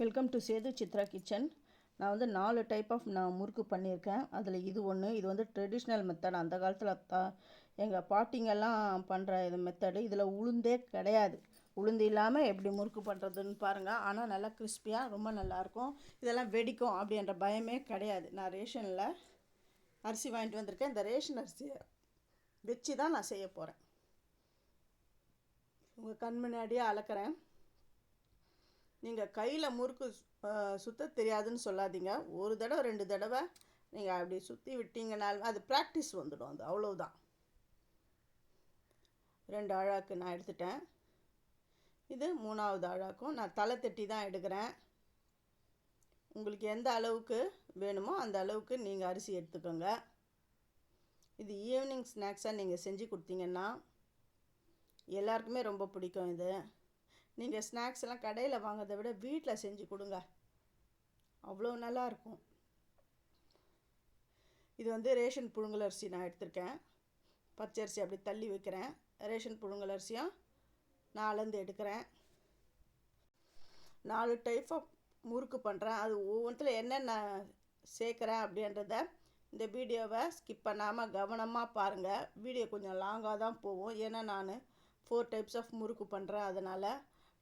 Welcome to Sethu Chitra kitchen நான் வந்து நாலு டைப் ஆஃப் நான் முறுக்கு பண்ணியிருக்கேன். அதில் இது ஒன்று இது வந்து ட்ரெடிஷ்னல் மெத்தட் அந்த காலத்தில் தா எங்கள் பாட்டிங்கெல்லாம் பண்ணுற இது மெத்தடு இதில் உளுந்தே கிடையாது. உளுந்து இல்லாமல் எப்படி முறுக்கு பண்ணுறதுன்னு பாருங்கள் ஆனால் நல்லா கிறிஸ்பியாக ரொம்ப நல்லாயிருக்கும் இதெல்லாம் வெடிக்கும் அப்படின்ற பயமே கிடையாது. நான் ரேஷனில் அரிசி வாங்கிட்டு வந்திருக்கேன். இந்த ரேஷன் அரிசியை வச்சு தான் நான் செய்ய போகிறேன் உங்கள் கண் முன்னாடியே அளக்கிறேன். நீங்கள் கையில் முறுக்கு சுத்த தெரியாதுன்னு சொல்லாதீங்க. ஒரு தடவை ரெண்டு தடவை நீங்கள் அப்படி சுற்றி விட்டீங்கனாலும் அது ப்ராக்டிஸ் வந்துடும் அது அவ்வளோதான் ரெண்டு அழாக்கு நான் எடுத்துட்டேன். இது மூணாவது அழாக்கும் நான் தலை தட்டி தான் எடுக்கிறேன். உங்களுக்கு எந்த அளவுக்கு வேணுமோ அந்த அளவுக்கு நீங்கள் அரிசி எடுத்துக்கோங்க. இது ஈவினிங் ஸ்நாக்ஸாக நீங்கள் செஞ்சு கொடுத்தீங்கன்னா எல்லாருக்குமே ரொம்ப பிடிக்கும் இது. நீங்கள் ஸ்நாக்ஸ் எல்லாம் கடையில் வாங்கிறத விட வீட்டில் செஞ்சு கொடுங்க. அவ்வளோ நல்லாயிருக்கும் இது வந்து ரேஷன் புழுங்கல் அரிசி நான் எடுத்திருக்கேன். பச்சரிசி அப்படி தள்ளி வைக்கிறேன். ரேஷன் புழுங்கல் அரிசியும் நாலேருந்து எடுக்கிறேன். நாலு டைப் ஆஃப் முறுக்கு பண்ணுறேன் அது ஒவ்வொன்றில் என்னென்ன சேர்க்குறேன் அப்படின்றத இந்த வீடியோவை ஸ்கிப் பண்ணாமல் கவனமாக பாருங்கள் வீடியோ கொஞ்சம் லாங்காக தான் போகும். ஏன்னா நான் ஃபோர் டைப்ஸ் ஆஃப் முறுக்கு பண்ணுறேன் அதனால்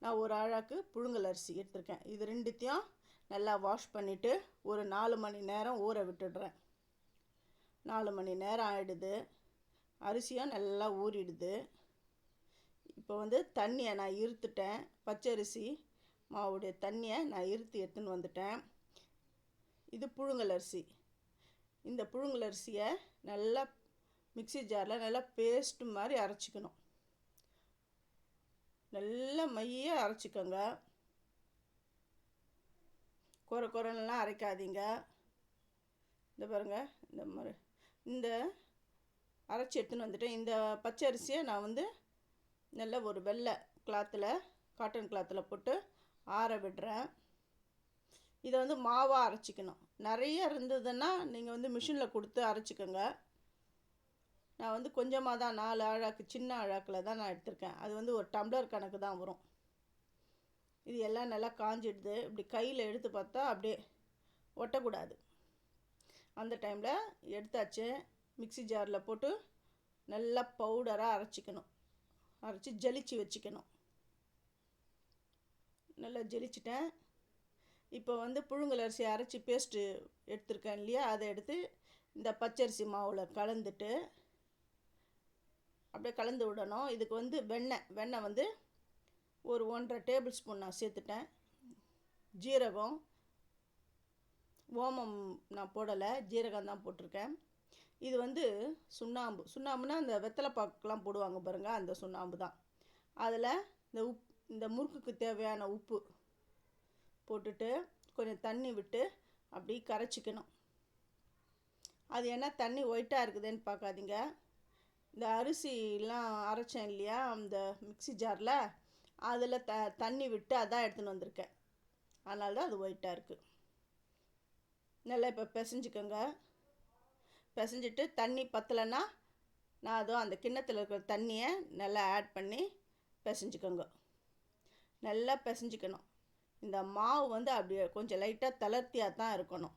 நான் ஒரு அழாக்கு புழுங்கல் அரிசி எடுத்திருக்கேன். இது ரெண்டுத்தையும் நல்லா வாஷ் பண்ணிவிட்டு ஒரு நாலு மணி நேரம் ஊற விட்டுடுறேன். நாலு மணி நேரம் ஆகிடுது அரிசியும் நல்லா ஊறிடுது. இப்போ வந்து தண்ணியை நான் இருத்துட்டேன். பச்சரிசி மாவுடைய தண்ணியை நான் இருத்து எடுத்துன்னு வந்துட்டேன். இது புழுங்கல் அரிசி. இந்த புழுங்கல் அரிசியை நல்லா மிக்ஸி ஜாரில் நல்லா பேஸ்ட் மாதிரி அரைச்சிக்கணும். நல்லா மைய அரைச்சிக்கோங்க. குறை குறைலாம் அரைக்காதீங்க. இந்த பாருங்க இந்த மாதிரி. இந்த அரைச்சி எடுத்துன்னு வந்துட்டேன். இந்த பச்சை அரிசியை நான் வந்து நல்ல ஒரு வெள்ளை கிளாத்தில் காட்டன் கிளாத்தில் போட்டு ஆற விடுறேன். இதை வந்து மாவாக அரைச்சிக்கணும். நிறைய இருந்ததுன்னா நீங்கள் வந்து மிஷினில் கொடுத்து அரைச்சிக்கோங்க. நான் வந்து கொஞ்சமாக தான் நாலு அழாக்கு சின்ன அழாக்கில் தான் நான் எடுத்திருக்கேன். அது வந்து ஒரு டம்ளர் கணக்கு தான் வரும். இது எல்லாம் நல்லா காஞ்சிடுது. இப்படி கையில் எடுத்து பார்த்தா அப்படியே ஒட்டக்கூடாது. அந்த டைமில் எடுத்தாச்சு. மிக்ஸி ஜாரில் போட்டு நல்லா பவுடராக அரைச்சிக்கணும். அரைச்சி ஜலிச்சு வச்சுக்கணும். நல்லா ஜலிச்சிட்டேன். இப்போ வந்து புழுங்கல் அரிசி அரைச்சி பேஸ்ட்டு எடுத்திருக்கேன் இல்லையா? அதை எடுத்து இந்த பச்சரிசி மாவில் கலந்துட்டு அப்படியே கலந்து விடணும். இதுக்கு வந்து வெண்ணெய். வெண்ணெய் வந்து ஒரு ஒன்றரை டேபிள் ஸ்பூன் நான் சேர்த்துட்டேன். ஜீரகம். ஓமம் நான் போடலை. ஜீரகம் தான் போட்டிருக்கேன். இது வந்து சுண்ணாம்பு. சுண்ணாம்புனா அந்த வெத்தலை பாக்கெலாம் போடுவாங்க பாருங்கள் அந்த சுண்ணாம்பு தான். அதில் இந்த உப் இந்த முறுக்குக்கு தேவையான உப்பு போட்டுட்டு கொஞ்சம் தண்ணி விட்டு அப்படி கரைச்சிக்கணும். அது என்ன தண்ணி ஒயிட்டாக இருக்குதுன்னு பார்க்காதீங்க. இந்த அரிசிலாம் அரைச்சேன் இல்லையா அந்த மிக்ஸி ஜாரில் அதில் த தண்ணி விட்டு அதான் எடுத்துன்னு வந்திருக்கேன். அதனால தான் அது ஒயிட்டாக இருக்குது நல்லா இப்போ பிசைஞ்சுக்கோங்க. பிசைஞ்சிட்டு தண்ணி பத்தலைன்னா நான் அதுவும் அந்த கிண்ணத்தில் இருக்கிற தண்ணியை நல்லா ஆட் பண்ணி பிசைஞ்சுக்கோங்க. நல்லா பிசைஞ்சிக்கணும். இந்த மாவு வந்து அப்படியே கொஞ்சம் லைட்டாக தளர்த்தியாக தான் இருக்கணும்.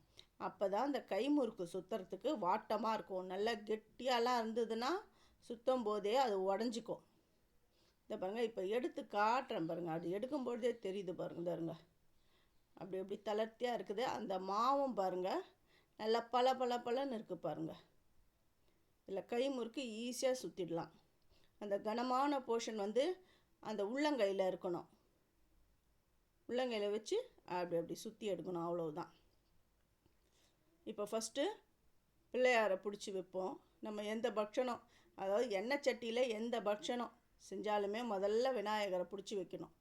அப்போ தான் அந்த கை முறுக்கு சுற்றுறதுக்கு வாட்டமாக இருக்கும். நல்லா கெட்டியாலாம் இருந்ததுன்னா சுத்தம் போதே அது உடஞ்சிக்கும். இந்த பாருங்கள் இப்போ எடுத்து காட்டுறேன் பாருங்கள் அது எடுக்கும்பொழுதே தெரியுது பாருங்க பாருங்க அப்படி அப்படி தளர்த்தியாக இருக்குது. அந்த மாவும் பாருங்கள் நல்லா பல பல பலன்னு இருக்குது பாருங்கள் இதில் கை முறுக்கு ஈஸியாக சுற்றிடலாம் அந்த கனமான போர்ஷன் வந்து அந்த உள்ளங்கையில் இருக்கணும். உள்ளங்கையில் வச்சு அப்படி அப்படி சுற்றி எடுக்கணும் அவ்வளவுதான். இப்போ ஃபஸ்ட்டு பிள்ளையாரை பிடிச்சி வைப்போம். நம்ம எந்த பக்ஷணம் அதாவது எண்ணெய் சட்டியில் எந்த பக்ஷணம் செஞ்சாலுமே முதல்ல விநாயகரை பிடிச்சி வைக்கணும்.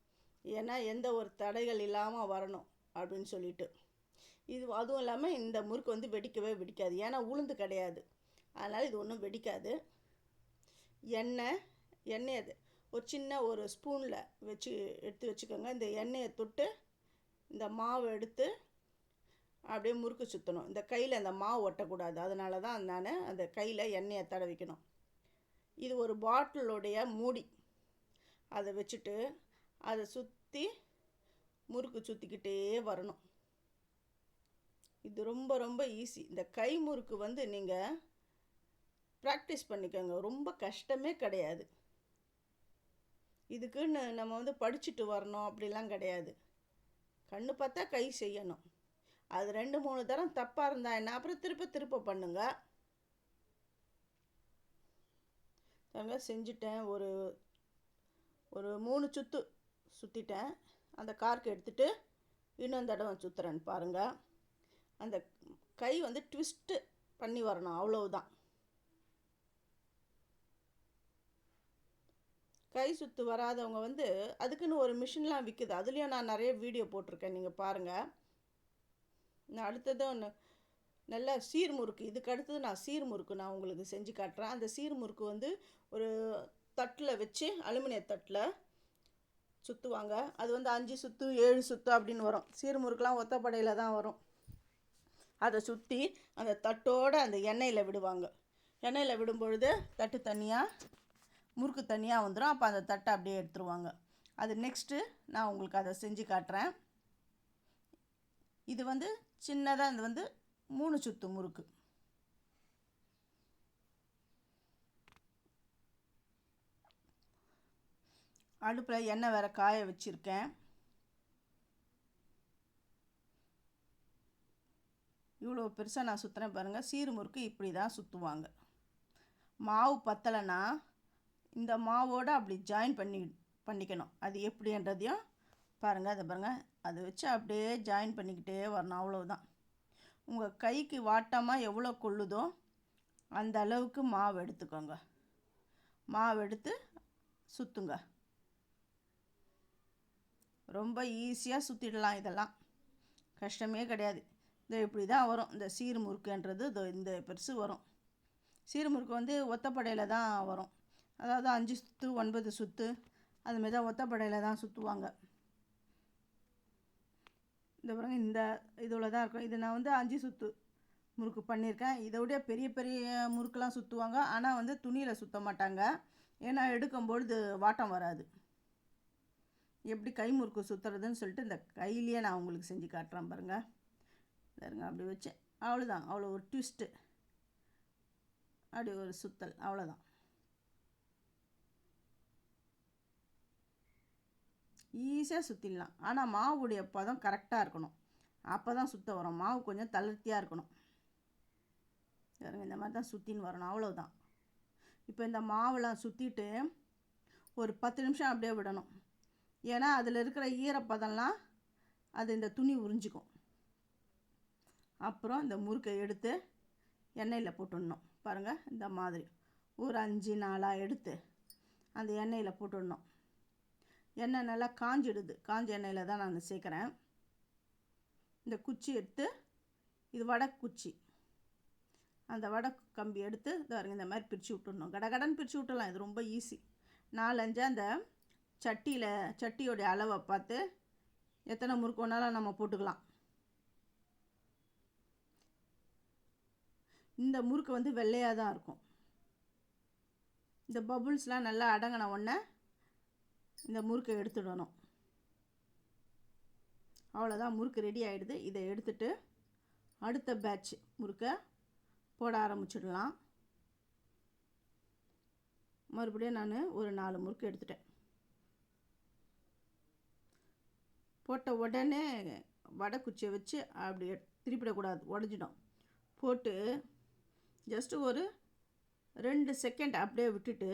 ஏன்னா எந்த ஒரு தடைகள் இல்லாமல் வரணும் அப்படின்னு சொல்லிட்டு. இது அதுவும் இல்லாமல் இந்த முறுக்கு வந்து வெடிக்கவே வெடிக்காது. ஏன்னா உளுந்து கிடையாது. அதனால் இது ஒன்றும் வெடிக்காது. எண்ணெய் எண்ணெய் அது. ஒரு சின்ன ஒரு ஸ்பூனில் வச்சு எடுத்து வச்சுக்கோங்க. இந்த எண்ணெயை தொட்டு இந்த மாவு எடுத்து அப்படியே முறுக்கு சுற்றணும் இந்த கையில் அந்த மாவு ஒட்டக்கூடாது. அதனால தான் நான் அந்த கையில் எண்ணெயை தடவிக்கணும். இது ஒரு பாட்டிலுடைய மூடி. அதை வச்சுட்டு அதை சுற்றி முறுக்கு சுற்றிக்கிட்டே வரணும். இது ரொம்ப ரொம்ப ஈஸி இந்த கை முறுக்கு வந்து நீங்கள் ப்ராக்டிஸ் பண்ணிக்கோங்க. ரொம்ப கஷ்டமே கிடையாது. இதுக்குன்னு நம்ம வந்து படிச்சுட்டு வரணும் அப்படிலாம் கிடையாது. கண்ணு பார்த்தா கை செய்யணும். அது ரெண்டு மூணு தரம் தப்பாக இருந்தால் என்ன? அப்புறம் திருப்ப திருப்ப பண்ணுங்கள் தாங்க செஞ்சுட்டேன். ஒரு ஒரு மூணு சுற்று சுற்றிட்டேன் அந்த கார்க்கு எடுத்துகிட்டு இன்னொரு தடவை சுற்றுறேன்னு பாருங்கள் அந்த கை வந்து ட்விஸ்ட்டு பண்ணி வரணும். அவ்வளவுதான். கை சுற்று வராதவங்க வந்து அதுக்குன்னு ஒரு மிஷின்லாம் விற்குது அதுலேயும் நான் நிறைய வீடியோ போட்டிருக்கேன். நீங்கள் பாருங்கள் நான் அடுத்தது ஒன்று நல்ல சீர்முறுக்கு. இதுக்கு அடுத்தது நான் சீர்முறுக்கு நான் உங்களுக்கு செஞ்சு காட்டுறேன். அந்த சீர்முறுக்கு வந்து ஒரு தட்டில் வச்சு அலுமினிய தட்டில் சுற்றுவாங்க அது வந்து அஞ்சு சுற்று ஏழு சுற்று அப்படின்னு வரும். சீர்முறுக்கெலாம் ஒத்தப்படையில் தான் வரும். அதை சுற்றி அந்த தட்டோடு அந்த எண்ணெயில் விடுவாங்க. எண்ணெயில் விடும்பொழுது தட்டு தனியாக முறுக்கு தனியாக வந்துடும் அப்போ அந்த தட்டை அப்படியே எடுத்துருவாங்க. அது நெக்ஸ்ட்டு நான் உங்களுக்கு அதை செஞ்சு காட்டுறேன். இது வந்து சின்னதாக இது வந்து மூணு சுத்து முறுக்கு. அடுப்பில் எண்ணெய் வேறு காய வச்சுருக்கேன். இவ்வளோ பெருசாக நான் சுற்றுறேன் பாருங்கள் சீறு முறுக்கு இப்படி தான் சுற்றுவாங்க மாவு பத்தலைன்னா இந்த மாவோடு அப்படி ஜாயின் பண்ணி பண்ணிக்கணும். அது எப்படின்றதையும் பாருங்கள் அதை பாருங்கள் அதை வச்சு அப்படியே ஜாயின் பண்ணிக்கிட்டே வரணும். அவ்வளோதான் உங்கள் கைக்கு வாட்டமாக எவ்வளோ கொள்ளுதோ அந்த அளவுக்கு மாவு எடுத்துக்கோங்க. மாவு எடுத்து சுற்றுங்க ரொம்ப ஈஸியாக சுற்றிடலாம் இதெல்லாம். கஷ்டமே கிடையாது. இந்த இப்படி தான் வரும். இந்த சீர்முறுக்குன்றது இந்த பெருசு வரும். சீர்முறுக்கு வந்து ஒத்தப்படையில் தான் வரும். அதாவது அஞ்சு சுற்று ஒன்பது சுற்று அதுமாரி தான் ஒத்தப்படையில் தான் சுற்றுவாங்க இந்த பாருங்க இந்த இதில் தான் இருக்கும் இது நான் வந்து அஞ்சு சுற்று முறுக்கு பண்ணியிருக்கேன். இதோடைய பெரிய பெரிய முறுக்கெலாம் சுற்றுவாங்க ஆனால் வந்து துணியில் சுற்ற மாட்டாங்க. ஏன்னா எடுக்கும்பொழுது வாட்டம் வராது. எப்படி கை முறுக்கு சுற்றுறதுன்னு சொல்லிட்டு இந்த கையிலேயே நான் உங்களுக்கு செஞ்சு காட்டுறேன் பாருங்கள் பாருங்க அப்படி வச்சேன். அவ்வளோதான் அவ்வளோ ஒரு ட்விஸ்ட்டு அப்படி ஒரு சுத்தல். அவ்வளோதான் ஈஸியாக சுற்றிடலாம் ஆனால் மாவுடைய பதம் கரெக்டாக இருக்கணும். அப்போ தான் சுத்த வரும். மாவு கொஞ்சம் தளர்த்தியாக இருக்கணும். பாருங்கள் இந்த மாதிரி தான் சுற்றின்னு வரணும். அவ்வளோதான் இப்போ இந்த மாவெல்லாம் சுற்றிட்டு ஒரு பத்து நிமிஷம் அப்படியே விடணும். ஏன்னா அதில் இருக்கிற ஈரப்பதம்லாம் அது இந்த துணி உறிஞ்சிக்கும். அப்புறம் இந்த முறுக்கை எடுத்து எண்ணெயில் போட்டுடணும். பாருங்கள் இந்த மாதிரி. ஒரு அஞ்சு நாளாக எடுத்து அந்த எண்ணெயில் போட்டுடணும். எண்ணெய் நல்லா காஞ்சிடுது. காஞ்ச எண்ணெயில் தான் நான் சேர்க்குறேன். இந்த குச்சி எடுத்து இது வடை குச்சி. அந்த வடை கம்பி எடுத்து பாருங்க இந்த மாதிரி பிரித்து விட்டுடணும். கடகடன்னு பிரித்து விட்டுடலாம். இது ரொம்ப ஈஸி நாலஞ்சு அந்த சட்டியில் சட்டியோடைய அளவை பார்த்து எத்தனை முறுக்கு வேணாலும் நம்ம போட்டுக்கலாம். இந்த முறுக்கு வந்து வெள்ளையாக தான் இருக்கும். இந்த பபுள்ஸ்லாம் நல்லா அடங்கின உடனே இந்த முறுக்கை எடுத்துடணும். அவ்வளோதான் முறுக்கு ரெடி ஆகிடுது இதை எடுத்துட்டு அடுத்த பேட்ச் முறுக்கை போட ஆரம்பிச்சிடலாம். மறுபடியும் நான் ஒரு நாலு முறுக்கு எடுத்துட்டேன். போட்ட உடனே வடை குச்சியை வச்சு அப்படி திருப்பிடக்கூடாது உடஞ்சிடும். போட்டு ஜஸ்ட்டு ஒரு ரெண்டு செகண்ட் அப்படியே விட்டுட்டு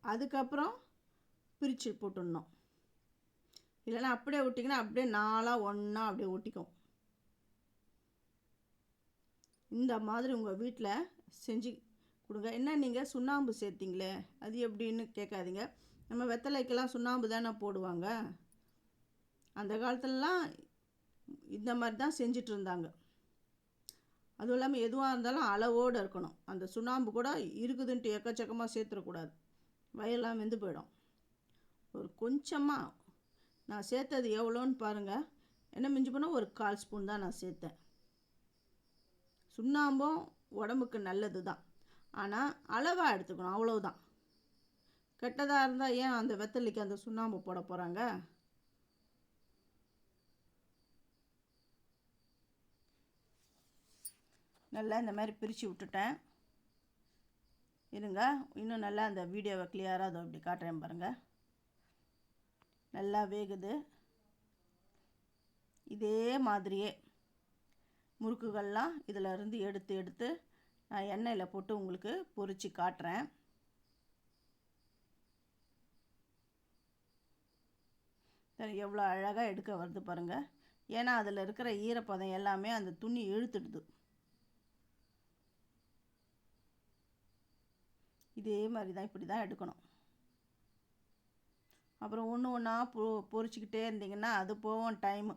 அதுக்கப்புறம் பிரித்து போட்டுடணும். இல்லைன்னா அப்படியே விட்டிங்கன்னா அப்படியே நாளாக ஒன்றா அப்படியே ஒட்டிக்கும். இந்த மாதிரி உங்கள் வீட்டில் செஞ்சு கொடுங்க. என்ன நீங்கள் சுண்ணாம்பு சேர்த்திங்களே அது எப்படின்னு கேட்காதீங்க. நம்ம வெத்தலைக்கெல்லாம் சுண்ணாம்பு தானே போடுவாங்க. அந்த காலத்துலலாம் இந்த மாதிரி தான் செஞ்சிட்டு இருந்தாங்க. அதுவும் இல்லாமல் எதுவாக இருந்தாலும் அளவோடு இருக்கணும். அந்த சுண்ணாம்பு கூட இருக்குதுன்ட்டு எக்கச்சக்கமாக சேர்த்துடக்கூடாது. வயல்லாம் வெந்து போயிடும். ஒரு கொஞ்சமாக நான் சேர்த்தது எவ்வளோன்னு பாருங்கள் என்ன மிஞ்சி போனால் ஒரு கால் ஸ்பூன் தான் நான் சேர்த்தேன். சுண்ணாம்பும் உடம்புக்கு நல்லது தான். ஆனால் அளவாக எடுத்துக்கணும் அவ்வளவுதான். கெட்டதாக இருந்தால் ஏன் அந்த வெத்தலிக்கு அந்த சுண்ணாம்பு போட போகிறாங்க நல்லா இந்த மாதிரி பிரித்து விட்டுட்டேன். இருங்க இன்னும் நல்லா அந்த வீடியோவை கிளியராக அதை அப்படி காட்டுறேன் பாருங்கள் நல்லா வேகுது. இதே மாதிரியே முறுக்குகள்லாம் இதில் இருந்து எடுத்து எடுத்து நான் எண்ணெயில் போட்டு உங்களுக்கு பொரித்து காட்டுறேன். எவ்வளோ அழகாக எடுக்க வருது பாருங்கள் ஏன்னா அதில் இருக்கிற ஈரப்பதம் எல்லாமே அந்த துணி இழுத்துடுது. இதே மாதிரி தான் இப்படி தான் எடுக்கணும். அப்புறம் ஒன்று ஒன்றா பொ பொறிச்சிக்கிட்டே இருந்தீங்கன்னா அது போகும் டைமு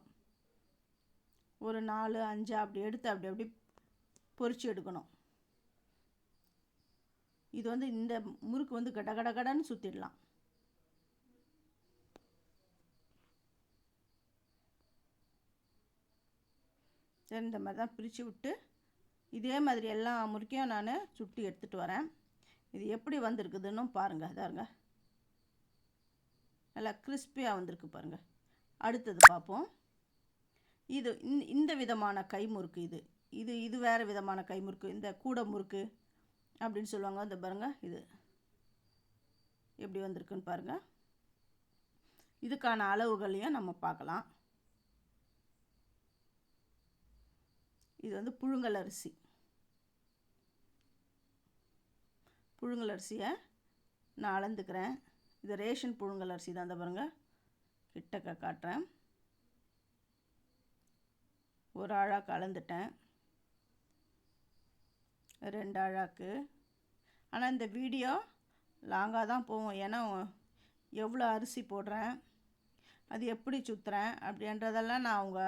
ஒரு நாலு அஞ்சு அப்படி எடுத்து அப்படி அப்படி பொறிச்சு எடுக்கணும். இது வந்து இந்த முறுக்கு வந்து கட கட கடன்னு சுற்றிடலாம் சரி இந்த மாதிரி தான் பிரித்து விட்டு இதே மாதிரி எல்லா முறுக்கையும் நான் சுட்டி எடுத்துகிட்டு வரேன். இது எப்படி வந்திருக்குதுன்னு பாருங்கள் அதாருங்க நல்லா கிறிஸ்பியாக வந்திருக்கு பாருங்கள் அடுத்தது பார்ப்போம். இது இந்த விதமான கை முறுக்கு இது. இது இது வேறு விதமான கை முறுக்கு இந்த கூடை முறுக்கு அப்படின்னு சொல்லுவாங்க. இந்த பாருங்கள் இது. எப்படி வந்திருக்குன்னு பாருங்கள் இதுக்கான அளவுகளையும் நம்ம பார்க்கலாம். இது வந்து புழுங்கல் அரிசி. புழுங்கல் அரிசியை நான் அளந்துக்கிறேன். இது ரேஷன் புழுங்கல் அரிசி தான் இந்த பாருங்கள் கிட்டக்க காட்டுறேன். ஒரு ஆழாக கலந்துட்டேன். ரெண்டு அழாக்கு ஆனால் இந்த வீடியோ லாங்காக தான் போகும். ஏன்னா எவ்வளோ அரிசி போடுறேன் அது எப்படி சுற்றுறேன் அப்படின்றதெல்லாம் நான் அவங்க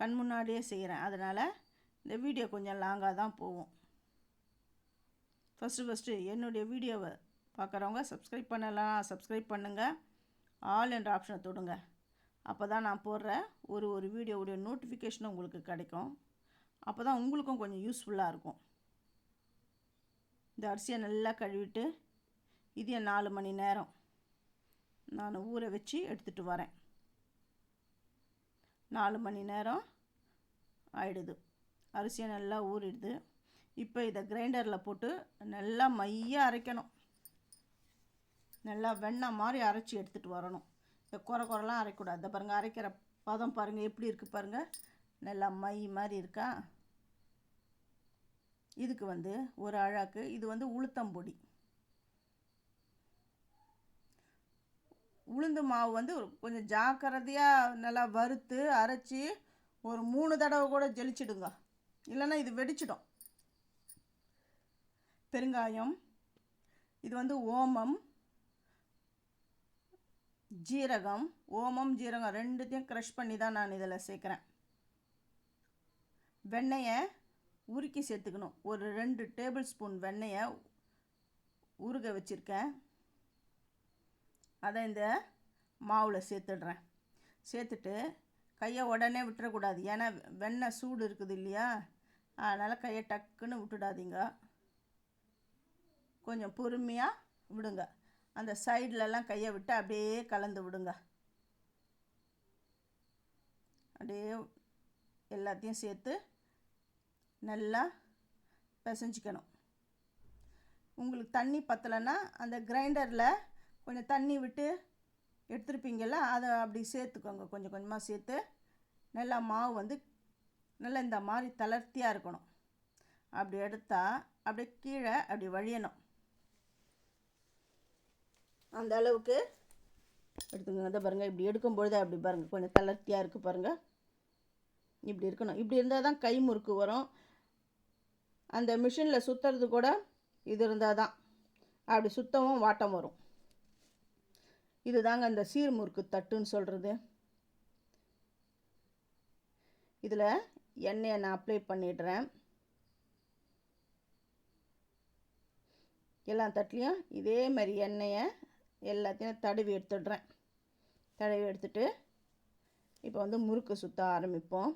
கண் முன்னாடியே செய்கிறேன். அதனால் இந்த வீடியோ கொஞ்சம் லாங்காக தான் போகும். ஃபஸ்ட்டு ஃபஸ்ட்டு என்னுடைய வீடியோவை பார்க்குறவங்க சப்ஸ்கிரைப் பண்ணலாம் சப்ஸ்கிரைப் பண்ணுங்கள் ஆல் என்ற ஆப்ஷனை தொடுங்க. அப்போ தான் நான் போடுற ஒரு ஒரு வீடியோவுடைய நோட்டிஃபிகேஷனும் உங்களுக்கு கிடைக்கும். அப்போ தான் உங்களுக்கும் கொஞ்சம் யூஸ்ஃபுல்லாக இருக்கும். இந்த அரிசியை நல்லா கழுவிட்டு இது நாலு மணி நேரம். நான் ஊற வச்சு எடுத்துகிட்டு வரேன். நாலு மணி நேரம் ஆயிடுது. அரிசியை நல்லா ஊறிடுது. இப்போ இதை கிரைண்டரில் போட்டு நல்லா மையாக அரைக்கணும். நல்லா வெண்ணெய் மாதிரி அரைச்சி எடுத்துகிட்டு வரணும். இந்த குறை குறைலாம் அரைக்கூடாது. இந்த பாருங்கள் அரைக்கிற பதம் பாருங்கள் எப்படி இருக்குது பாருங்கள் நல்லா மை மாதிரி இருக்கா? இதுக்கு வந்து ஒரு அழாக்கு இது வந்து உளுத்தம்பொடி உளுந்து மாவு வந்து கொஞ்சம் ஜாக்கிரதையாக நல்லா வறுத்து அரைச்சி ஒரு மூணு தடவை கூட ஜெலிச்சிடுங்க. இல்லைன்னா இது வெடிச்சிடும். பெருங்காயம். இது வந்து ஓமம். ஜீரகம் ஓமம் ஜீரகம் ரெண்டுத்தையும் க்ரஷ் பண்ணி தான் நான் இதில் சேர்க்குறேன். வெண்ணெயை உருக்கி சேர்த்துக்கணும். ஒரு ரெண்டு டேபிள் ஸ்பூன் வெண்ணெயை உருக வச்சுருக்கேன். அதை இந்த மாவில் சேர்த்துடுறேன். சேர்த்துட்டு கையை உடனே விட்டுறக்கூடாது. ஏன்னா வெண்ணெய் சூடு இருக்குது இல்லையா? அதனால் கையை டக்குன்னு விட்டுடாதீங்க. கொஞ்சம் பொறுமையாக விடுங்க. அந்த சைட்லலாம் கையை விட்டு அப்படியே கலந்து விடுங்க. அப்படியே எல்லாத்தையும் சேர்த்து நல்லா பிசைஞ்சிக்கணும். உங்களுக்கு தண்ணி பத்தலைன்னா அந்த கிரைண்டரில் கொஞ்சம் தண்ணி விட்டு எடுத்துருப்பீங்கள்ல அதை அப்படி சேர்த்துக்கோங்க. கொஞ்சம் கொஞ்சமாக சேர்த்து நல்லா மாவு வந்து நல்லா இந்த மாதிரி தளர்த்தியாக இருக்கணும். அப்படி எடுத்தால் அப்படியே கீழே அப்படி வழியணும். அந்த அளவுக்கு எடுத்துக்கோங்க. அதை பாருங்கள் இப்படி எடுக்கும்பொழுது அப்படி பாருங்கள் கொஞ்சம் தளர்த்தியாக இருக்குது பாருங்கள் இப்படி இருக்கணும். இப்படி இருந்தால் தான் கை முறுக்கு வரும். அந்த மிஷினில் சுற்றுறது கூட இது இருந்தால் தான். அப்படி சுத்தவும் வாட்டம் வரும். இது தாங்க அந்த சீர் முறுக்கு தட்டுன்னு சொல்கிறது இதில் எண்ணெயை நான் அப்ளை பண்ணிடுறேன். எல்லா தட்லேயும் இதே மாதிரி எண்ணெயை எல்லாத்தையும் தடவி எடுத்துடுறேன். தடவி எடுத்துட்டு இப்போ வந்து முறுக்கு சுற்ற ஆரம்பிப்போம்.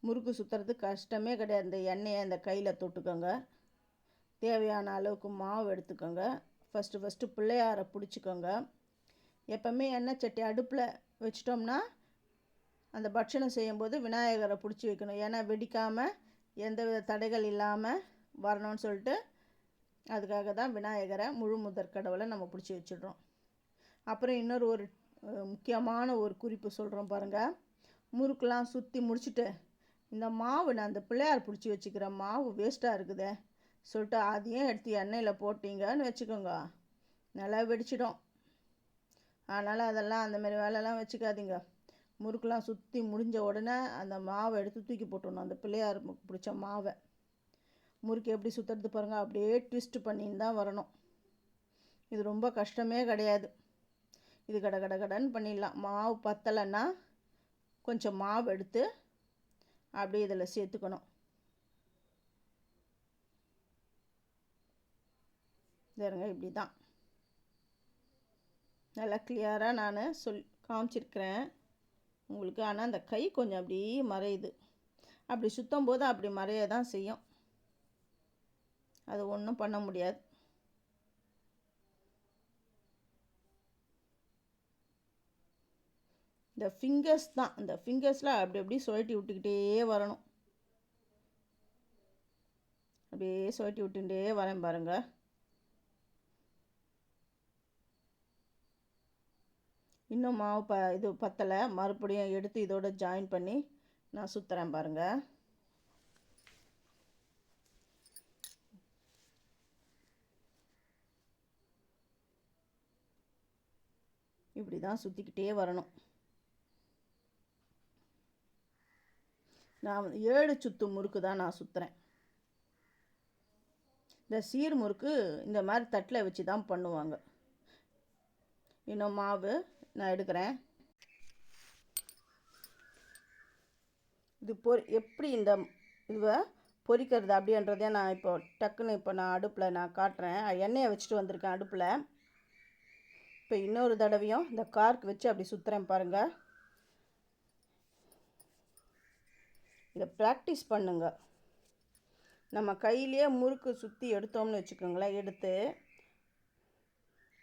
முறுக்கு சுற்றுறது கஷ்டமே கிடையாது. இந்த எண்ணெயை அந்த கையில் தொட்டுக்கோங்க. தேவையான அளவுக்கு மாவு எடுத்துக்கோங்க. ஃபஸ்ட்டு ஃபஸ்ட்டு பிள்ளையாரை பிடிச்சிக்கோங்க. எப்போவுமே எண்ணெய் சட்டி அடுப்பில் வச்சிட்டோம்னா அந்த பட்சணம் செய்யும்போது விநாயகரை பிடிச்சி வைக்கணும். ஏன்னா வெடிக்காமல் எந்தவித தடைகள் இல்லாமல் வரணும்னு சொல்லிட்டு அதுக்காக தான் விநாயகரை முழு முதற் கடவுளை நம்ம பிடிச்சி வச்சிடுறோம். அப்புறம் இன்னொரு ஒரு முக்கியமான ஒரு குறிப்பு சொல்கிறோம் பாருங்கள் முறுக்கெலாம் சுற்றி முடிச்சுட்டு இந்த மாவு நான் அந்த பிள்ளையார் பிடிச்சி வச்சுக்கிற மாவு வேஸ்ட்டாக இருக்குதே சொல்லிட்டு அதையும் எடுத்து எண்ணெயில் போட்டிங்கன்னு வச்சுக்கோங்க. நல்லா வெடிச்சிடும். அதனால் அதெல்லாம் அந்தமாரி வேலைலாம் வச்சுக்காதீங்க. முறுக்கெலாம் சுற்றி முடிஞ்ச உடனே அந்த மாவை எடுத்து தூக்கி போட்டுடணும். அந்த பிள்ளையார் பிடிச்ச மாவை. முறுக்கு எப்படி சுற்றுறது பாருங்கள் அப்படியே ட்விஸ்ட் பண்ணின்னு தான் வரணும். இது ரொம்ப கஷ்டமே கிடையாது. இது கட கட கடன்னு பண்ணிடலாம். மாவு பத்தலைன்னா கொஞ்சம் மாவு எடுத்து அப்படியே இதில் சேர்த்துக்கணும். பாருங்க இப்படி தான் நல்லா கிளியராக நான் சொல் காமிச்சிருக்கிறேன் உங்களுக்கு. ஆனால் அந்த கை கொஞ்சம் அப்படியே மறையுது. அப்படி சுற்றும் போது அப்படி மறைய தான் செய்யும். அது ஒன்றும் பண்ண முடியாது. இந்த ஃபிங்கர்ஸ் தான். இந்த ஃபிங்கர்ஸில் அப்படி அப்படி சுழட்டி விட்டுக்கிட்டே வரணும். அப்படியே சுழட்டி விட்டுட்டே வரேன் பாருங்கள் இன்னும் மாவு ப இது பத்தலை. மறுபடியும் எடுத்து இதோட ஜாயின் பண்ணி நான் சுற்றுறேன் பாருங்கள் இப்படி தான் சுற்றிக்கிட்டே வரணும். நான் வந்து ஏழு சுத்து முறுக்கு தான் நான் சுற்றுறேன் இந்த சீர் முறுக்கு இந்த மாதிரி தட்டில் வச்சு தான் பண்ணுவாங்க. இன்னும் மாவு நான் எடுக்கிறேன். இது பொ எப்படி இந்த இதுவை பொரிக்கிறது அப்படின்றதே நான் இப்போ டக்குன்னு இப்போ நான் அடுப்பில் நான் காட்டுறேன். எண்ணெயை வச்சுட்டு வந்திருக்கேன் அடுப்பில். இப்போ இன்னொரு தடவையும் இந்த கார்க் வச்சு அப்படி சுற்றுறேன் பாருங்கள் இதை ப்ராக்டிஸ் பண்ணுங்க. நம்ம கையிலேயே முறுக்கு சுற்றி எடுத்தோம்னு வச்சுக்கோங்களேன் எடுத்து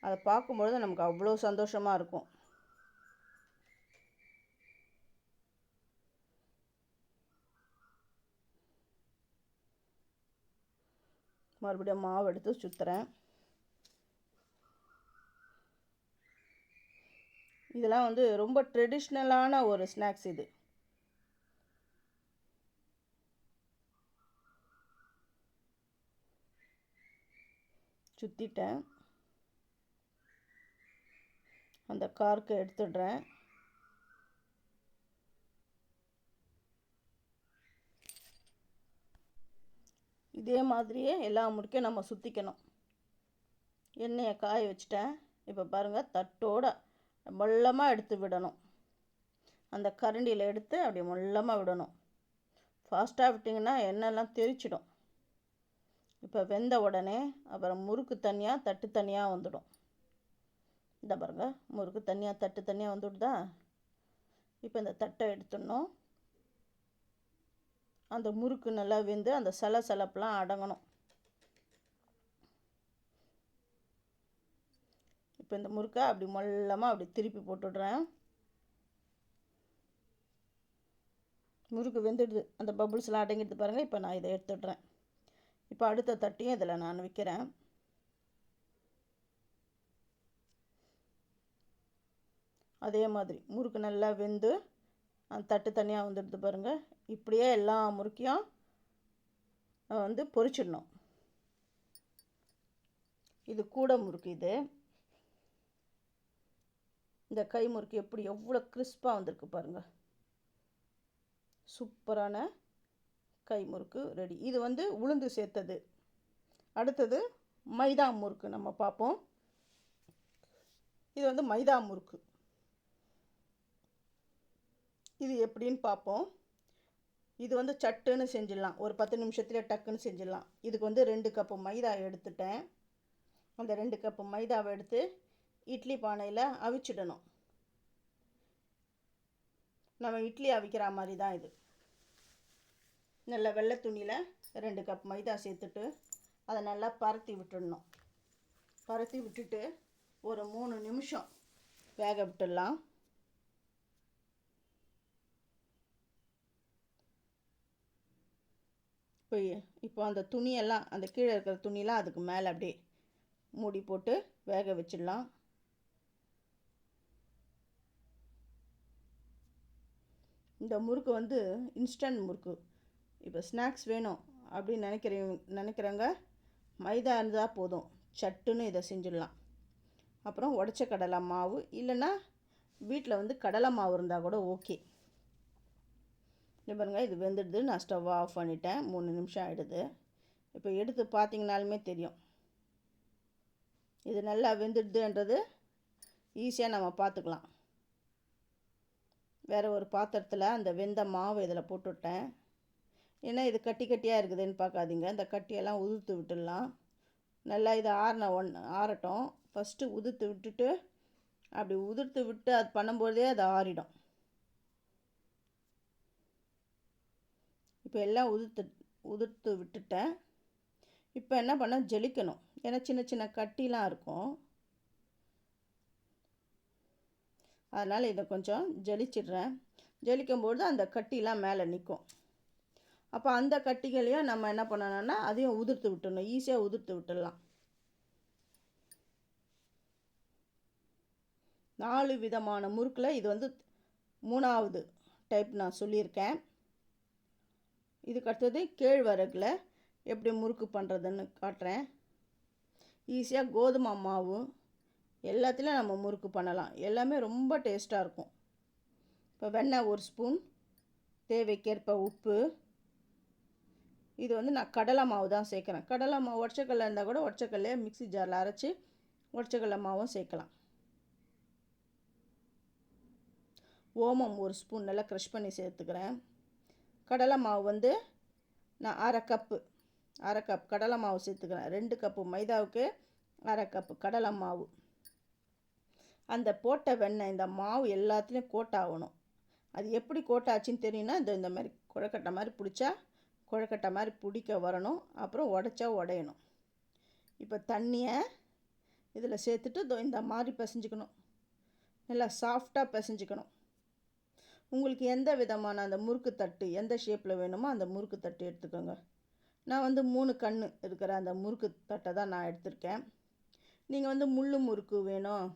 அதை பார்க்கும்பொழுது நமக்கு அவ்வளோ சந்தோஷமாக இருக்கும். மறுபடியும் மாவு எடுத்து சுற்றுறேன் இதெல்லாம் வந்து ரொம்ப ட்ரெடிஷ்னலான ஒரு ஸ்நாக்ஸ் இது. சுற்றிட்டேன் அந்த கார்க்கு எடுத்துடுறேன். இதே மாதிரியே எல்லா முறுக்கையும் நம்ம சுற்றிக்கணும் எண்ணெயை காய வச்சுட்டேன். இப்போ பாருங்கள் தட்டோட மொல்லமாக எடுத்து விடணும். அந்த கரண்டியில் எடுத்து அப்படி மொல்லமாக விடணும். ஃபாஸ்ட்டாக விட்டிங்கன்னா எண்ணெய்லாம் தெரிச்சிடும். இப்போ வெந்த உடனே அப்புறம் முறுக்கு தனியாக தட்டு தனியாக வந்துடும். இந்த பாருங்க முறுக்கு தனியாக தட்டு தனியாக வந்துவிடுதா இப்போ இந்த தட்டை எடுத்துடணும். அந்த முறுக்கு நல்லா வெந்து அந்த சல சலப்பெலாம் அடங்கணும். இப்போ இந்த முறுக்கை அப்படி மொல்லமாக அப்படி திருப்பி போட்டுடுறேன். முறுக்கு வெந்துடுது. அந்த பபுள்ஸ்லாம் அடங்கிடுது பாருங்கள் இப்போ நான் இதை எடுத்துடுறேன். இப்போ அடுத்த தட்டியும் இதில் நான் விற்கிறேன். அதே மாதிரி முறுக்கு நல்லா வெந்து அந்த தட்டு தனியாக வந்துடுது பாருங்கள் இப்படியே எல்லா முறுக்கையும் வந்து பொறிச்சிடணும் இது கூட முறுக்கு இது. இந்த கை முறுக்கு எப்படி எவ்வளோ கிறிஸ்பாக வந்திருக்கு பாருங்கள் சூப்பரான கை முறுக்கு ரெடி இது வந்து உளுந்து சேர்த்தது. அடுத்தது மைதா முறுக்கு நம்ம பார்ப்போம். இது வந்து மைதா முறுக்கு. இது எப்படின்னு பார்ப்போம். இது வந்து சட்டுன்னு செஞ்சிடலாம். ஒரு பத்து நிமிஷத்தில் டக்குன்னு செஞ்சிடலாம். இதுக்கு வந்து ரெண்டு கப்பு மைதா எடுத்துட்டேன். அந்த ரெண்டு கப்பு மைதாவை எடுத்து இட்லி பானையில் அவிச்சிடணும். நம்ம இட்லி அவிக்கிற மாதிரி தான் இது. நல்ல வெள்ளை துணியில் ரெண்டு கப் மைதா சேர்த்துட்டு அதை நல்லா பரத்தி விட்டுடணும். பரத்தி விட்டுட்டு ஒரு மூணு நிமிஷம் வேக விட்டுடலாம். இப்போ இப்போ அந்த துணியெல்லாம் அந்த கீழே இருக்கிற துணியெல்லாம் அதுக்கு மேலே அப்படியே மூடி போட்டு வேக வச்சிடலாம். இந்த முறுக்கு வந்து இன்ஸ்டன்ட் முறுக்கு. இப்போ ஸ்நாக்ஸ் வேணும் அப்படின்னு நினைக்கிறவங்க நினைக்கிறவங்க மைதா இருந்தால் போதும். சட்டுன்னு இதை செஞ்சிடலாம். அப்புறம் உடச்ச கடலை மாவு இல்லைன்னா வீட்டில் வந்து கடலை மாவு இருந்தால் கூட ஓகே பாருங்க பாருங்கள் இது வெந்துடுது. நான் ஸ்டவ் ஆஃப் பண்ணிட்டேன். மூணு நிமிஷம் ஆகிடுது இப்போ எடுத்து பார்த்தீங்கனாலுமே தெரியும். இது நல்லா வெந்துடுதுன்றது ஈஸியாக நம்ம பார்த்துக்கலாம். வேறு ஒரு பாத்திரத்தில் அந்த வெந்த மாவு இதில் போட்டுவிட்டேன் ஏன்னா இது கட்டி கட்டியாக இருக்குதுன்னு பார்க்காதீங்க இந்த கட்டியெல்லாம் உதுத்து விட்டுடலாம். நல்லா இது ஆறின ஒன் ஆறட்டும். ஃபஸ்ட்டு உதுத்து விட்டுட்டு அப்படி உதிர்த்து விட்டு அது பண்ணும்போதே அது ஆறிடும். இப்போ எல்லாம் உதிர்த்து உதிர்த்து விட்டுட்டேன். இப்போ என்ன பண்ண ஜலிக்கணும். ஏன்னா சின்ன சின்ன கட்டிலாம் இருக்கும். அதனால் இதை கொஞ்சம் ஜலிச்சிடுறேன். ஜலிக்கும்பொழுது அந்த கட்டிலாம் மேலே நிற்கும். அப்போ அந்த கட்டிகளையும் நம்ம என்ன பண்ணணும்னா அதையும் உதிர்த்து விட்டுடணும். ஈஸியாக உதிர்த்து விட்டுடலாம். நாலு விதமான முறுக்கில் இது வந்து மூணாவது டைப் நான் சொல்லியிருக்கேன். இதுக்கு அடுத்தது கேழ்வரகில் எப்படி முறுக்கு பண்ணுறதுன்னு காட்டுறேன். ஈஸியாக கோதுமை மாவு எல்லாத்துலேயும் நம்ம முறுக்கு பண்ணலாம். எல்லாமே ரொம்ப டேஸ்ட்டாக இருக்கும். இப்போ வெண்ணெய் ஒரு ஸ்பூன் தேவைக்கேற்ப உப்பு. இது வந்து நான் கடலை மாவு தான் சேர்க்குறேன். கடலை மாவு உடச்சக்கல்ல இருந்தால் கூட உடச்சக்கல்லையே மிக்ஸி ஜாரில் அரைச்சி உடச்சக்கல்ல மாவும் சேர்க்கலாம். ஓமம் ஒரு ஸ்பூன் நல்லா க்ரஷ் பண்ணி சேர்த்துக்கிறேன். கடலை மாவு வந்து நான் அரை கப்பு அரை கப் கடலை மாவு சேர்த்துக்கிறேன். ரெண்டு கப்பு மைதாவுக்கு அரை கப்பு கடலை மாவு. அந்த போட்ட வெண்ணெய் இந்த மாவு எல்லாத்துலேயும் கோட் ஆகணும் அது எப்படி கோட்டாச்சுன்னு தெரியும்னா இந்த இந்த மாதிரி குழக்கட்டை மாதிரி பிடிச்சா குழக்கட்டை மாதிரி பிடிக்க வரணும். அப்புறம் உடச்சா உடையணும். இப்போ தண்ணியை இதில் சேர்த்துட்டு இதோ இந்த மாதிரி பிசைஞ்சிக்கணும். நல்லா சாஃப்டாக பிசைஞ்சிக்கணும். உங்களுக்கு எந்த விதமான அந்த முறுக்கு தட்டு எந்த ஷேப்பில் வேணுமோ அந்த முறுக்கு தட்டு எடுத்துக்கோங்க. நான் வந்து மூணு கண் இருக்கிற அந்த முறுக்கு தட்டை தான் நான் எடுத்திருக்கேன். நீங்கள் வந்து முள் முறுக்கு வேணும்.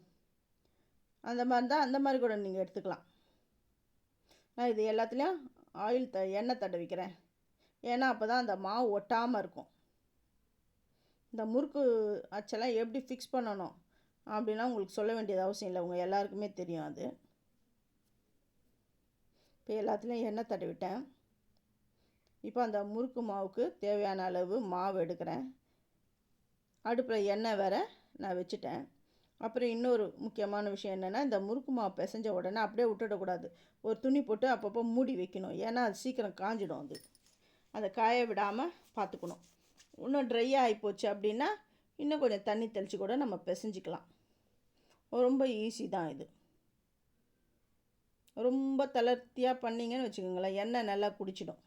அந்த மாதிரி தான் அந்த மாதிரி கூட நீங்கள் எடுத்துக்கலாம். நான் இது எல்லாத்துலேயும் ஆயில் த எண்ணெய் தடவிக்கிறேன். ஏன்னா அப்போ தான் அந்த மாவு ஒட்டாமல் இருக்கும். இந்த முறுக்கு அச்செல்லாம் எப்படி ஃபிக்ஸ் பண்ணணும் அப்படின்னா உங்களுக்கு சொல்ல வேண்டியது அவசியம் இல்லை. உங்கள் எல்லாருக்குமே தெரியும் அது. இப்போ எல்லாத்துலேயும் எண்ணெய் தடவிட்டேன். இப்போ அந்த முறுக்கு மாவுக்கு தேவையான அளவு மாவு எடுக்கிறேன். அடுப்பில் எண்ணெய் வேற நான் வச்சுட்டேன். அப்புறம் இன்னொரு முக்கியமான விஷயம் என்னென்னா இந்த முறுக்கு மாவு பிசைஞ்ச உடனே அப்படியே விட்டுடக்கூடாது. ஒரு துணி போட்டு அப்பப்போ மூடி வைக்கணும். ஏன்னா அது சீக்கிரம் காஞ்சிடும் அது. அதை காய விடாமல் பார்த்துக்கணும். இன்னும் ட்ரை ஆகி போச்சு அப்படின்னா இன்னும் கொஞ்சம் தண்ணி தெளித்து கூட நம்ம பிசைஞ்சிக்கலாம். ரொம்ப ஈஸி தான் இது. ரொம்ப தளர்த்தியாக பண்ணிங்கன்னு வச்சுக்கோங்களேன் எண்ணெய் நல்லா குடிச்சிடும்.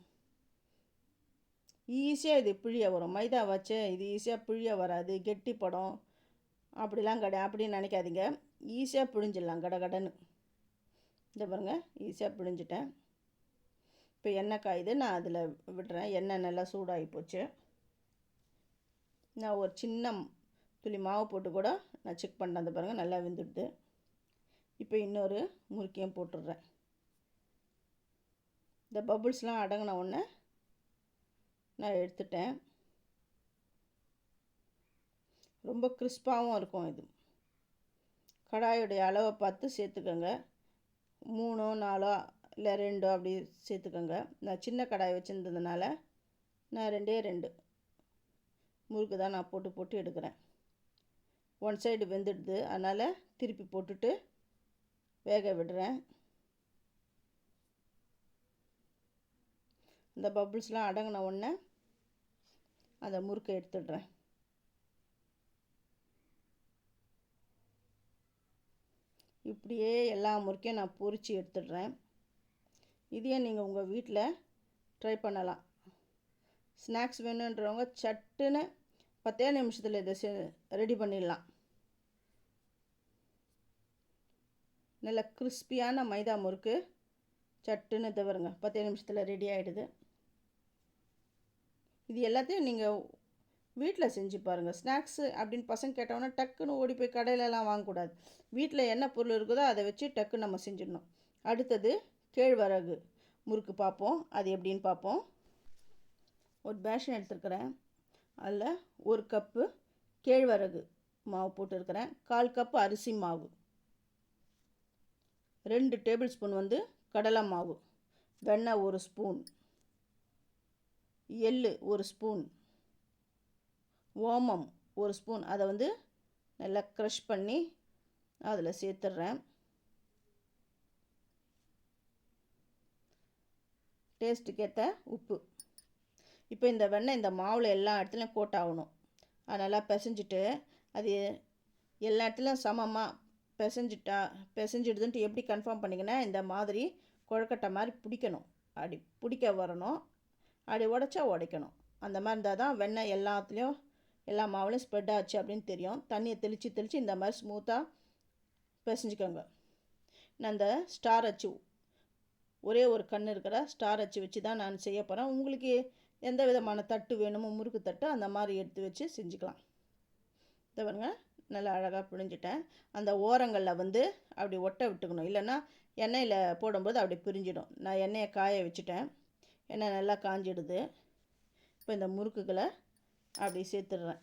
ஈஸியாக இது பிழிய வரும். மைதா வச்சு இது ஈஸியாக பிழிய வராது. கெட்டிப்படம் அப்படிலாம் கிடையாது அப்படின்னு நினைக்காதீங்க. ஈஸியாக பிழிஞ்சிடலாம் கடகடன்னு இந்த பாருங்கள் ஈஸியாக பிழிஞ்சிட்டேன் இப்போ எண்ணெய் காயுது நான் அதில் விடுறேன் எண்ணெய் நல்லா சூடாகி போச்சு. நான் ஒரு சின்ன துளி மாவு போட்டு கூட நான் செக் பண்ணேன். அந்த பாருங்கள் நல்லா வெந்துடுது. இப்போ இன்னொரு முறுக்கையும் போட்டுடுறேன். இந்த பபுள்ஸ்லாம் அடங்கின உடனே நான் எடுத்துட்டேன். ரொம்ப கிறிஸ்பாகவும் இருக்கும் இது. கடாயுடைய அளவை பார்த்து சேர்த்துக்கோங்க. மூணோ நாலோ இல்லை ரெண்டோ அப்படி சேர்த்துக்கோங்க. நான் சின்ன கடாய் வச்சுருந்ததுனால நான் ரெண்டே ரெண்டு. முறுக்கு தான் நான் போட்டு போட்டு எடுக்கிறேன். ஒன் சைடு வெந்துடுது. அதனால் திருப்பி போட்டுட்டு வேக விடுறேன். இந்த பபுள்ஸ்லாம் அடங்கின உடனே அந்த முறுக்கை எடுத்துடுறேன். இப்படியே எல்லா முறுக்கையும் நான் பொரித்து எடுத்துடுறேன். இதையே நீங்கள் உங்கள் வீட்டில் ட்ரை பண்ணலாம். ஸ்நாக்ஸ் வேணுன்றவங்க சட்டுன்னு பத்தே நிமிஷத்தில் இதை ரெடி பண்ணிடலாம். நல்ல கிறிஸ்பியான மைதா முறுக்கு சட்டுன்னு தவறுங்க பத்தே நிமிஷத்தில் ரெடி ஆகிடுது இது எல்லாத்தையும் நீங்கள் வீட்டில் செஞ்சு பாருங்கள் ஸ்நாக்ஸு அப்படின்னு பசங்க கேட்டோன்னா டக்குன்னு ஓடி போய் கடையிலலாம் வாங்கக்கூடாது. வீட்டில் என்ன பொருள் இருக்குதோ அதை வச்சு டக்குன்னு நம்ம செஞ்சிடணும். அடுத்தது கேழ்வரகு. முறுக்கு பார்ப்போம். அது எப்படின்னு பார்ப்போம். ஒரு பேஷன் எடுத்துருக்கிறேன். அதில் ஒரு கப்பு கேழ்வரகு மாவு போட்டுருக்கிறேன். கால் கப்பு அரிசி மாவு. ரெண்டு டேபிள் ஸ்பூன் வந்து கடலை மாவு. வெண்ணெய் ஒரு ஸ்பூன் எள் ஒரு ஸ்பூன் ஓமம் ஒரு ஸ்பூன். அதை வந்து நல்லா க்ரஷ் பண்ணி அதில் சேர்த்துட்றேன். டேஸ்ட்டுக்கேற்ற உப்பு. இப்போ இந்த வெண்ணெய் இந்த மாவில் எல்லா இடத்துலையும் கோட் ஆகணும் அது நல்லா பிசைஞ்சிட்டு அது எல்லா இடத்துலையும் சமமாக பிசைஞ்சிட்டா பிசைஞ்சிடுதுன்ட்டு எப்படி கன்ஃபார்ம் பண்ணிங்கன்னா இந்த மாதிரி குழக்கட்டை மாதிரி பிடிக்கணும். அப்படி பிடிக்க வரணும். அப்படி உடச்சா உடைக்கணும். அந்த மாதிரி இருந்தால் தான் வெண்ணெய் எல்லாத்துலேயும் எல்லா மாவுலையும் ஸ்ப்ரெட் ஆச்சு அப்படின்னு தெரியும். தண்ணியை தெளித்து தெளித்து இந்த மாதிரி ஸ்மூத்தாக பிசைஞ்சுக்கோங்க. நான் அந்த ஸ்டார் அச்சு ஒரே ஒரு கண் இருக்கிற ஸ்டார் அச்சு வச்சு தான் நான் செய்ய போகிறேன் உங்களுக்கு எந்த விதமான தட்டு வேணுமோ முறுக்கு தட்டு அந்த மாதிரி எடுத்து வச்சு செஞ்சுக்கலாம். இதை பாருங்க நல்லா அழகாக பிழிஞ்சிட்டேன். அந்த ஓரங்களில் வந்து அப்படி ஒட்ட விட்டுக்கணும். இல்லைன்னா எண்ணெயில் போடும்போது அப்படி பிரிஞ்சிடும். நான் எண்ணெயை காய வச்சுட்டேன். எண்ணெய் நல்லா காஞ்சிடுது. இப்போ இந்த முறுக்குகளை அப்படி சேர்த்துடுறேன்.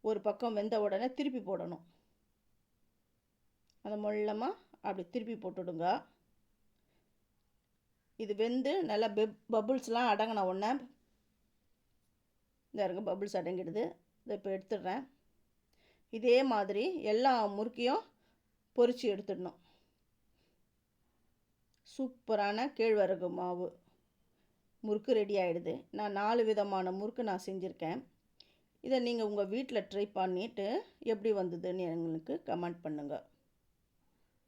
ஒரு பக்கம் வெந்த உடனே திருப்பி போடணும். அதை மொல்லமாக அப்படி திருப்பி போட்டுடுங்க. இது வெந்து நல்லா பெப் பபுள்ஸ்லாம் அடங்கின உடனே இந்த இருக்க பபுள்ஸ் அடங்கிடுது. இதை இப்போ எடுத்துடுறேன். இதே மாதிரி எல்லா முறுக்கையும் பொரித்து எடுத்துடணும். சூப்பரான கேழ்வரகு மாவு. முறுக்கு ரெடி ஆகிடுது நான் நாலு விதமான முறுக்கு நான் செஞ்சுருக்கேன். இதை நீங்கள் உங்கள் வீட்டில் ட்ரை பண்ணிவிட்டு எப்படி வந்ததுன்னு எங்களுக்கு கமெண்ட் பண்ணுங்கள்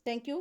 தேங்க்யூ